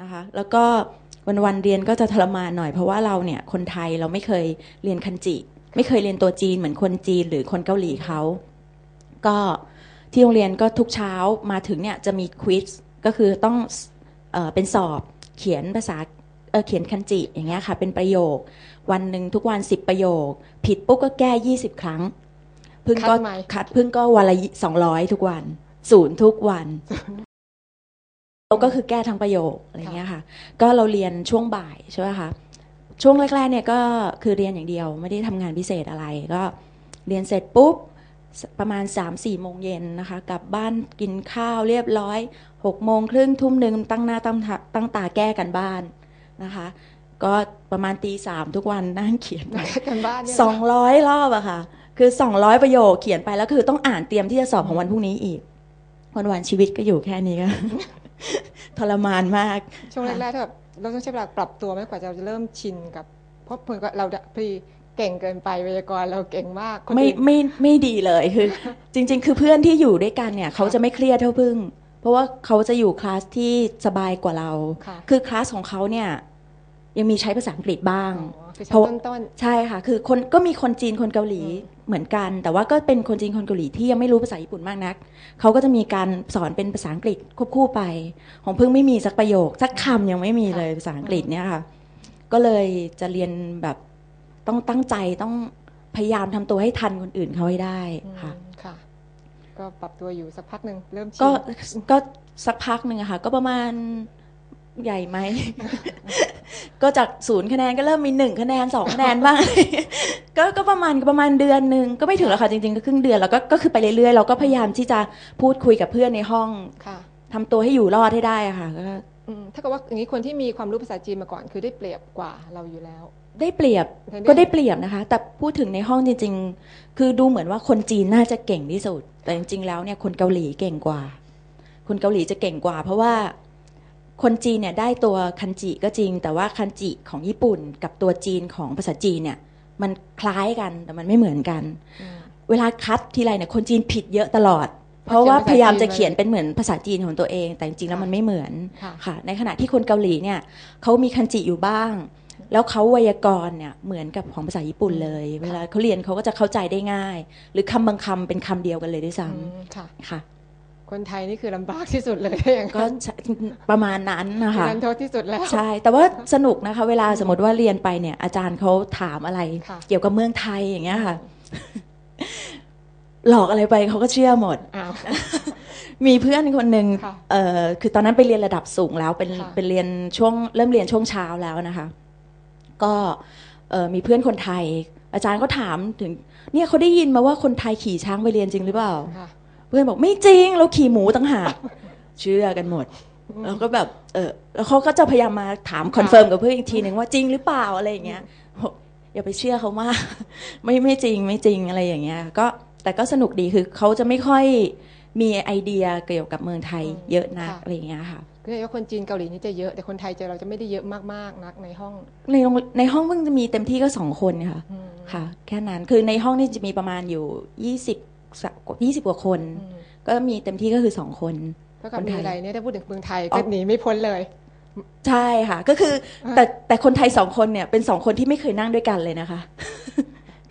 นะคะแล้วก็วันวันๆเรียนก็จะทรมานหน่อยเพราะว่าเราเนี่ยคนไทยเราไม่เคยเรียนคันจิ ไม่เคยเรียนตัวจีนเหมือนคนจีนหรือคนเกาหลีเขาก็ที่โรงเรียนก็ทุกเช้ามาถึงเนี่ยจะมีควิสก็คือต้องเออเป็นสอบเขียนภาษาเออเขียนคันจิอย่างเงี้ยค่ะเป็นประโยค วันหนึ่งทุกวันสิบประโยค ผิดปุ๊บก็แก้ยี่สิบครั้งพึ่งก็คัดใหม่คัดพึ่งก็วันละสองร้อยทุกวันศูนย์ทุกวันเรา ก็คือแก้ทั้งประโยคอะไรเงี้ยค่ะ ก็เราเรียนช่วงบ่ายใช่ไหมคะช่วงแรกๆเนี่ยก็คือเรียนอย่างเดียวไม่ได้ทำงานพิเศษอะไรก็เรียนเสร็จปุ๊บประมาณ3ามสี่โมงเย็นนะคะกลับบ้านกินข้าวเรียบร้อยหกโมงครึ่งทุ่มหนึ่งตั้งหน้าตั้งตาตั้งตาแก้กันบ้านนะคะ ก็ประมาณตีสามทุกวันนั่งเขียนนักกันบ้านเนี่ยสองร้อยรอบอะค่ะ คือสองร้อยประโยคเขียนไปแล้วคือต้องอ่านเตรียมที่จะสอบของวันพรุ่งนี้อีกวันวันๆชีวิตก็อยู่แค่นี้ก็ ทรมานมาก ช่วงแรกๆถ้าแบบเราต้องใช้เวลาปรับตัวไหมกว่าเราจะเริ่มชินกับ เพราะเพื่อนก็เราพี่เก่งเกินไปไวยากรณ์เราเก่งมากคนไม่อื่นไม่ไม่ดีเลยคือ จริง ๆ คือเพื่อนที่อยู่ด้วยกันเนี่ย เขาจะไม่เครียดเท่าพึ่ง เพราะว่าเขาจะอยู่คลาสที่สบายกว่าเราค่ะคือคลาสของเขาเนี่ยยังมีใช้ภาษาอังกฤษบ้างอ๋อ คือเพราะชั้นต้นใช่ค่ะ คือคนก็มีคนจีนคนเกาหลีอืมเหมือนกัน แต่ว่าก็เป็นคนจีนคนเกาหลีที่ยังไม่รู้ภาษาญี่ปุ่นมากนักเขาก็จะมีการสอนเป็นภาษาอังกฤษควบคู่ไป ของเพิ่งไม่มีสักประโยค สักคำยังไม่มีเลยภาษาอังกฤษเนี่ยค่ะ ก็เลยจะเรียนแบบต้องตั้งใจต้องพยายามทำตัวให้ทันคนอื่นเขาให้ได้ๆอืมค่ะค่ะก็ปรับตัวอยู่สักพักหนึ่งเริ่มชินก็ก็สักพักหนึ่งอะค่ะ ก็ประมาณใหญ่ไหม ก็จากศูนย์คะแนนก็เริ่มมีหนึ่งคะแนนสองคะแนนบ้างก็ก็ประมาณประมาณเดือนหนึ่งก็ไม่ถึงแล้วค่ะจริงๆ ก็ครึ่งเดือนแล้วก็ก็คือไปเรื่อยๆเราก็พยายามที่จะพูดคุยกับเพื่อนในห้องค่ะทำตัวให้อยู่รอดให้ได้อะค่ะก็อืมถ้าเกิดว่าอย่างนี้คนที่มีความรู้ภาษาจีนมาก่อน คือได้เปรียบกว่าเราอยู่แล้ว ได้เปรียบได้ก็ได้เปรียบนะคะ แต่พูดถึงในห้องจริง ๆ คือดูเหมือนว่าคนจีนน่าจะเก่งที่สุด แต่จริงๆแล้วเนี่ยคนเกาหลีเก่งกว่า คนเกาหลีจะเก่งกว่า เพราะว่า คนจีนเนี่ยได้ตัวคันจิก็จริง แต่ว่าคันจิของญี่ปุ่นกับตัวจีนของภาษาจีนเนี่ย มันคล้ายกันแต่มันไม่เหมือนกันอืมเวลาคัดทีไรเนี่ยคนจีนผิดเยอะตลอด เพราะว่าพยายามจะเขียนเป็นเหมือนภาษาจีนของตัวเอง แต่จริงๆแล้วมันไม่เหมือนค่ะค่ะ ในขณะที่คนเกาหลีเนี่ยเขามีคันจิอยู่บ้าง แล้วเขาไวยากรณ์เนี่ยเหมือนกับของภาษาญี่ปุ่นเลย เวลาเขาเรียนเขาก็จะเข้าใจได้ง่าย หรือคำบางคำเป็นคำเดียวกันเลยด้วยซ้อืมค่ะำค่ะ คนไทยนี่คือลำบากที่สุดเลยถ้าอย่างก็นั้นใช่ประมาณนั้นนะคะนันโทษที่สุดแล้ว ใช่ แต่ว่าสนุกนะคะ เวลาสมมติว่าเรียนไปเนี่ย อาจารย์เขาถามอะไรค่ะเกี่ยวกับเมืองไทยอย่างเงี้ยค่ะ หลอกอะไรไปเขาก็เชื่อหมดอ้าวมีเพื่อนคนหนึ่งค่ะเอ่อคือตอนนั้นไปเรียนระดับสูงแล้ว เป็นค่ะเป็นเรียนช่วง เริ่มเรียนช่วงเช้าแล้วนะคะ ก็เอ่อมีเพื่อนคนไทย อาจารย์ก็ถามถึง เนี่ยเขาได้ยินมาว่าคนไทยขี่ช้างไปเรียนจริงหรือเปล่าค่ะเพื่อนบอกไม่จริงเราขี่หมูต่างหากเชื่อกันหมดแล้วก็แบบเออแล้วเขาก็จะพยายามมาถามคอนเฟิร์มกับเพื่อนอีกทีหนึ่งว่าจริงหรือเปล่าอะไรอย่างเงี้ยบอกอย่าไปเชื่อเขามากไม่ไม่จริงไม่จริงอะไรอย่างเงี้ยก็แต่ก็สนุกดีคือเขาจะไม่ค่อยมีไอเดียเกี่ยวกับเมืองไทยอืมเยอะนักค่ะอะไรอย่างเงี้ยค่ะคือว่าคนจีนเกาหลีนี่จะเยอะแต่คนไทยจะเราจะไม่ได้เยอะมากๆนักในห้องในโรงในห้องเพิ่งจะมีเต็มที่ก็สองคนค่ะอืมค่ะ แค่นั้นคือในห้องนี่จะมีประมาณอยู่ยี่สิบ ยี่สิบกว่าคนอืมก็มีเต็มที่ก็คือสองคนเท่ากับคนมีไทยอะไรเนี่ยถ้าพูดถึงเมืองไทยอ๋ก็อหนีไม่พ้นเลยใช่ค่ะ ก็คือแต่แต่คนไทยสองคนเนี่ยเป็นสองคนที่ไม่เคยนั่งด้วยกันเลยนะคะ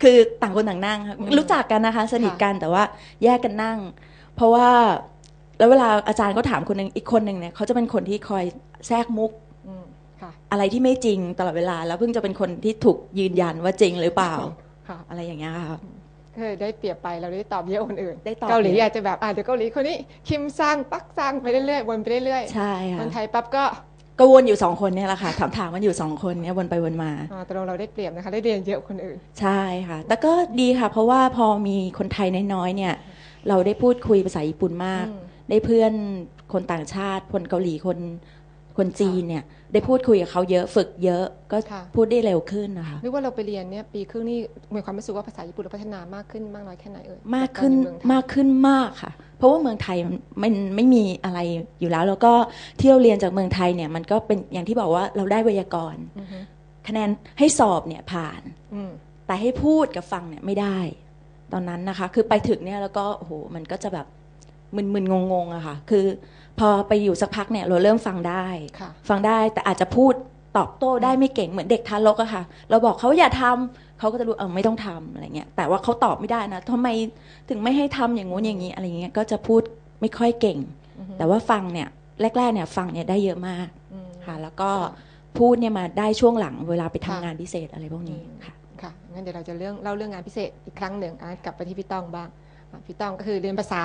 คือต่างคนต่างนั่งค่ะอืมรู้จักกันนะคะ สนิทค่ะกันแต่ว่าแยกกันนั่ง เพราะว่าแล้วเวลาอาจารย์เขาถามคนหนึ่งอีกคนหนึ่งเนี่ยเขาจะเป็นคนที่คอยแทรกมุกอืมค่ะอะไรที่ไม่จริงตลอดเวลา แล้วเพิ่งจะเป็นคนที่ถูกยืนยันว่าจริงหรือเปล่าค่ะอะไรอย่างเงี้ยค่ะเคยได้เปรียบไปเราได้ตอบเยอะกว่าคนอื่นได้ตอบเกาหลีเยอะอาจจะแบบอ่าเดี๋ยวเกาหลีคนนี้ คิมสร้างปักสร้างไปเรื่อยๆวนไปเรื่อยใช่ๆคค่ะนไทยปั๊บก็ก็วนอยู่สองคนเนี่ยแหละค่ะถามถามมันอยู่สองคนเนี่ยวนไปวนมาอ่าตกลงเราได้เปรียบนะคะ ได้เรียนเยอะกว่าคนอื่น ใช่ค่ะ แต่ก็ดีค่ะ เพราะว่าพอมีคนไทยน้อยๆเนี่ย เราได้พูดคุยภาษาญี่ปุ่นมากอืมได้เพื่อนคนต่างชาติคนเกาหลีคน คนจีนเนี่ยได้พูดคุยกับเขาเยอะฝึกเยอะก็ค่ะพูดได้เร็วขึ้นนะคะนึกว่าเราไปเรียนเนี่ยปีครึ่งนี่มีความรู้สึกว่าภาษาญี่ปุ่นเราพัฒนามากขึ้นมากน้อยแค่ไหนเอ่ยมากขึ้นจตออยู่เองไทยมากขึ้นมากค่ะ เพราะว่าเมืองไทยมันมันไม่มีอะไรอยู่แล้ว แล้วก็ที่เราเรียนจากเมืองไทยเนี่ยมันก็เป็นอย่างที่บอกว่าเราได้ไวยากรณ์อือฮึคะแนนให้สอบเนี่ยผ่านอืมแต่ให้พูดกับฟังเนี่ยไม่ได้ ตอนนั้นนะคะ คือไปถึงเนี่ยแล้วก็โอ้โหมันก็จะแบบมึนๆงงๆอะค่ะ คือ พอไปอยู่สักพักเนี่ยเราเริ่มฟังได้ ค่ะ ฟังได้แต่อาจจะพูดตอบโต้ได้ไม่เก่งเหมือนเด็กทารกอะค่ะ เราบอกเขาอย่าทำเขาก็จะรู้เออไม่ต้องทำอะไรเงี้ยแต่ว่าเขาตอบไม่ได้นะทำไมถึงไม่ให้ทำอย่างงู้นอย่างนี้อะไรเงี้ยก็จะพูดไม่ค่อยเก่ง อือฮึแต่ว่าฟังเนี่ยแรกๆเนี่ยฟังเนี่ยได้เยอะมากอืม ค่ะ แล้วก็ค่ะพูดเนี่ยมาได้ช่วงหลังเวลาไปทำค่ะ งานพิเศษอะไรพวกนี้ค่ะ ค่ะ งั้นเดี๋ยวเราจะเรื่องเล่าเรื่องงานพิเศษอีกครั้งหนึ่งอะกลับไปที่พี่ต้องบ้างอะพี่ต้องก็คือเรียนภาษา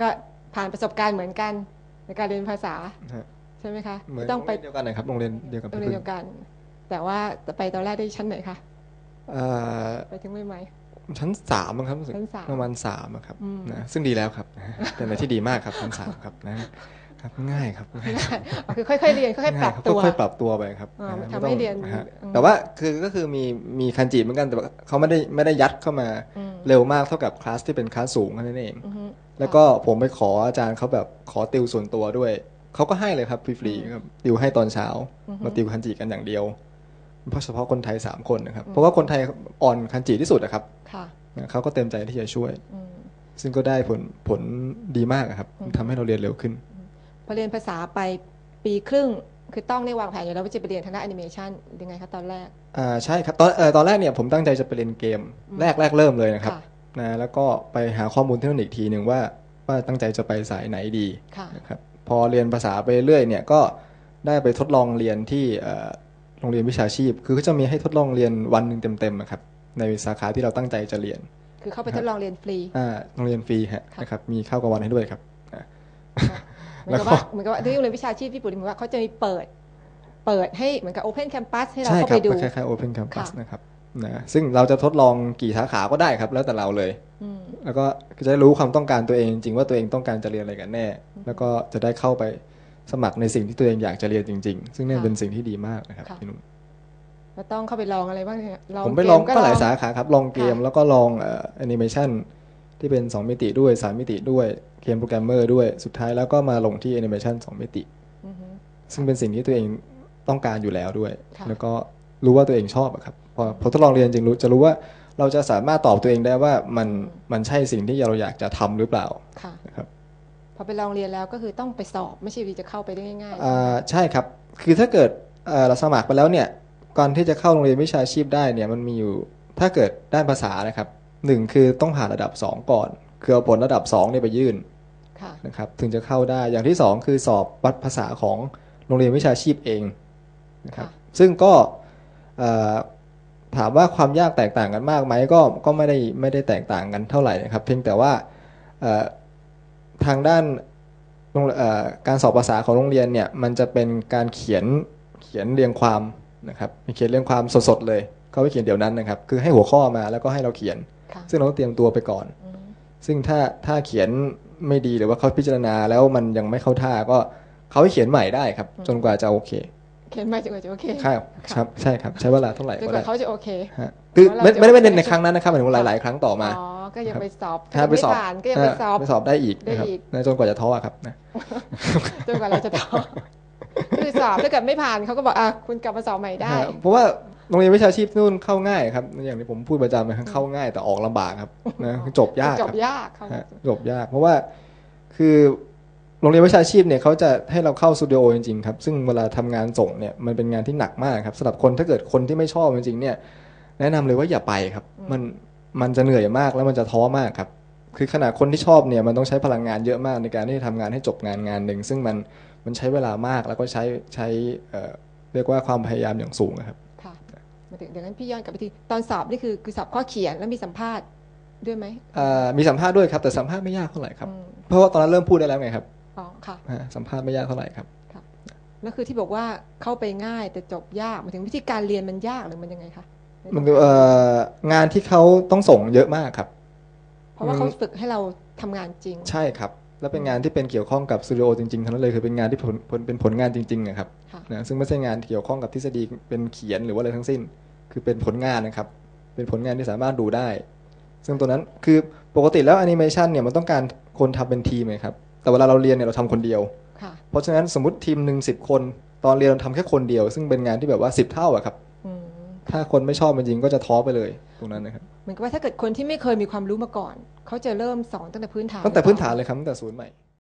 ก็ผ่านประสบการณ์เหมือนกัน ในการเรียนภาษาฮะใช่ไหมคะเหมือนพี่ต้องไปโรงเรียนเดียวกันนะครับโรงเรียนเดียวกับโรงพี่เรียนพึ่เดีงยวกัน แต่ว่าไปตอนแรกได้ชั้นไหนคะเอ่อไปถึงไม่ไหม ชั้นสามมั้งครับรู้สึกชั้นสาม ประมาณสามอะครับอืมนะซึ่งดีแล้วครับนะฮะเป็นอะไรที่ดีมากครับชั้นสามครับนะ ครับง่ายครับง่ายครับอ๋อคือค่อยๆเรียนค่อยๆปรับตัวค่อยๆปรับตัวไปครับอ่านะทำให้เรียนไม่ต้องะฮะอืมแต่ว่าคือก็คือมีมีคันจิเหมือนกันแต่ว่าเขาไม่ได้ไม่ได้ยัดเข้ามาอืมเร็วมากเท่ากับคลาสที่เป็นคลาสสูงแค่นั้นเองอือฮึแล้วก็ผมไปขออาจารย์เขาแบบขอติวส่วนตัวด้วยเขาก็ให้เลยครับฟรีๆครับติวให้ตอนเช้ามาติวคันจิกันอย่างเดียวเพราะเฉพาะคนไทยสามคนนะครับเพราะว่าคนไทยอ่อนคันจิที่สุดนะครับค่ะนะเขาก็เต็มใจที่จะช่วยอืมซึ่งก็ได้ผลผลดีมากอะครับอืมทำให้เราเรียนเร็วขึ้น พอเรียนภาษาไปปีครึ่ง คือต้องได้วางแผนอยู่แล้วว่าจะไปเรียนทางด้านแอนิเมชันยังไงคะตอนแรกอ่าใช่ครับตอนเออตอนแรกเนี่ยผมตั้งใจจะไปเล่นเกมอืมแรกแรกเริ่มเลยนะครับค่ะนะแล้วก็ไปหาข้อมูลเทคนิคทีหนึ่งว่าว่าตั้งใจจะไปสายไหนดีค่ะนะครับพอเรียนภาษาไปเรื่อยเนี่ยก็ได้ไปทดลองเรียนที่เอ่อโรงเรียนวิชาชีพ คือเขาจะมีให้ทดลองเรียนวันหนึ่งเต็มๆนะครับในสาขาที่เราตั้งใจจะเรียน คือเข้าไปทดลองเรียนฟรีอ่าโรงเรียนฟรีฮะค่ะนะครับมีข้าวกลางวันให้ด้วยครับ นะเหมือนกับว่าเหมือนกับว่าที่โรงเรียนวิชาชีพญี่ปุ่นเหมือนว่าเขาจะมีเปิด เปิดให้เหมือนกับโอเพนแคมปัสให้เราใช่เข้าครัไปบดูคล้ายๆ Open Campus ค่ะนะครับนะซึ่งเราจะทดลองกี่สาขาก็ได้ครับ แล้วแต่เราเลยอืมแล้วก็จะได้รู้ความต้องการตัวเองจริงๆว่าตัวเองต้องการจะเรียนอะไรกันแน่ แล้วก็จะได้เข้าไปสมัครในสิ่งที่ตัวเองอยากจะเรียนจริง ๆ ซึ่งนี่เป็นสิ่งที่ดีมากนะครับพี่หนุ่มแล้วต้องเข้าไปลองอะไรบ้างเนี่ยลองผมไปลองเมก็หลายสาขาครับ ลองเกมค่ะแล้วก็ลองเอ่อแอนิเมชัน ที่เป็น 2 มิติด้วย 3 มิติด้วยเกมโปรแกรมเมอร์ด้วยสุดท้ายแล้วก็มาลงที่แอนิเมชัน2มิติอือฮึซึ่งเป็นสิ่งที่ตัวเองต้องการอยู่แล้วด้วยค่ะแล้วก็รู้ว่าตัวเองชอบอะครับพอพอทดลองเรียนจริงรู้จะรู้ว่าเราจะสามารถตอบตัวเองได้ว่ามันมันใช่สิ่งที่เราอยากจะทำหรือเปล่าค่ะนะครับพอไปลองเรียนแล้วก็คือต้องไปสอบไม่ใช่ว่าจะเข้าไปได้ง่ายๆอ่าใช่ครับ คือถ้าเกิดเอ่อเราสมัครไปแล้วเนี่ยก่อนที่จะเข้าโรงเรียนวิชาชีพได้เนี่ยมันมีอยู่ถ้าเกิดด้านภาษานะครับ หนึ่งคือต้องผ่านระดับ2ก่อน คือเอาผลระดับ2เนี่ยไปยื่นค่ะนะครับถึงจะเข้าได้อย่างที่สองคือสอบวัดภาษาของโรงเรียนวิชาชีพเองนะครับค่ะซึ่งก็เอ่อถามว่าความยากแตกต่างกันมากไหมก็ก็ไม่ได้ไม่ได้แตกต่างกันเท่าไหร่นะครับ เพียงแต่ว่าเอ่อทางด้านโรงเอ่อการสอบภาษาของโรงเรียนเนี่ยมันจะเป็นการเขียนเขียนเรียงความนะครับเขียนเรียงความสดๆเลย เขาไปเขียนเดี๋ยวนั้นนะครับ คือให้หัวข้อมาแล้วก็ให้เราเขียนค่ะ ซึ่งเราต้องเตรียมตัวไปก่อนอืมซึ่งถ้าถ้าเขียนไม่ดีหรือว่าเขาพิจารณาแล้วมันยังไม่เข้าท่าก็เขาให้เขียนใหม่ได้ครับ จนกว่าจะโอเค เขียนไม่จนกว่าจะโอเคครับครับใช่ครับใช้เวลาเท่าไหร่จนก็กว่าได้เขาจะโอเคฮะคือแล้วเราไม่จะไม่ได้เป็นในครั้งนั้นนะครับหมายถึงว่าหลาย ๆ ครั้งต่อมาอ๋อก็ยังครับไปสอบถ้าไปสอบม่ผ่านก็ยังไปสอบไปสอบได้อีกได้นะครับอีกนะจนกว่าจะท้ออะครับนะจนกว่าเราจะตอบคือสอบถ้าเกิดไม่ผ่านเขาก็บอกอะคุณกลับมาสอบใหม่ได้ฮะเพราะว่า โรงเรียนวิชาชีพนู่นเข้าง่ายครับ อย่างที่ผมพูดประจำนะครับเข้าง่ายแต่ออกลำบากครับนะจบยากจครับบยากเขาฮะจบยาก เพราะว่าคือโรงเรียนวิชาชีพเนี่ยเขาจะให้เราเข้าสตูดิโอจริงๆครับ ซึ่งเวลาทำงานส่งเนี่ยมันเป็นงานที่หนักมากครับสำหรับคนถ้าเกิดคนที่ไม่ชอบจริงๆเนี่ยแนะนำเลยว่าอย่าไปครับ มันมันจะเหนื่อยมากแล้วมันจะท้อมากครับ คือขนาดคนที่ชอบเนี่ยมันต้องใช้พลังงานเยอะมากในการที่จะทำงานให้จบงานงานหนึ่งซึ่งมันมันใช้เวลามากแล้วก็ใช้ใช้เอ่อเรียกว่าความพยายามอย่างสูงนะครับค่ะ มาถึงเดี๋ยวนั้นพี่ย้อนกลับไปทีตอนสอบนี่คือคือสอบข้อเขียนแล้วมีสัมภาษณ์ด้วยไหมเอ่อมีสัมภาษณ์ด้วยครับ แต่สัมภาษณ์ไม่ยากเท่าไหร่ครับอืมเพราะว่าตอนนั้นเริ่มพูดได้แล้วไงครับอ๋อค่ะฮะสัมภาษณ์ไม่ยากเท่าไหร่ครับแล้วคือที่บอกว่าเข้าไปง่ายแต่จบยากหมายถึงวิธีการเรียนมันยากหรือมันยังไงคะมันเอ่องานที่เขาต้องส่งเยอะมากครับ เพราะว่าเขาฝึกให้เราทำงานจริง ใช่ครับ แล้วเป็นงานที่เป็นเกี่ยวข้องกับสตูดิโอจริงๆทั้งนั้นเลยคือเป็นงานที่ผลผลเป็นผลงานจริงๆนะครับค่ะนะซึ่งไม่ใช่งานที่เกี่ยวข้องกับทฤษฎีเป็นเขียนหรือว่าอะไรทั้งสิ้น คือเป็นผลงานนะครับ เป็นผลงานที่สามารถดูได้ ซึ่งตัวนั้นคือปกติแล้วแอนิเมชันเนี่ยมันต้องการคนทำเป็นทีมไงครับแต่เวลาเราเรียนเนี่ยเราทำคนเดียวค่ะเพราะฉะนั้นสมมติทีมหนึ่งสิบคน ตอนเรียนเราทำแค่คนเดียว ซึ่งเป็นงานที่แบบว่าสิบเท่าอะครับอืม ถ้าคนไม่ชอบจริงๆก็จะท้อไปเลยตรงนั้นนะครับเหมือนกับว่าถ้าเกิดคนที่ไม่เคยมีความรู้มาก่อน เขาจะเริ่มสอนตั้งแต่พื้นฐานตั้งแต่พื้นฐานเลยครับตั้งแต่ศูนย์ใหม่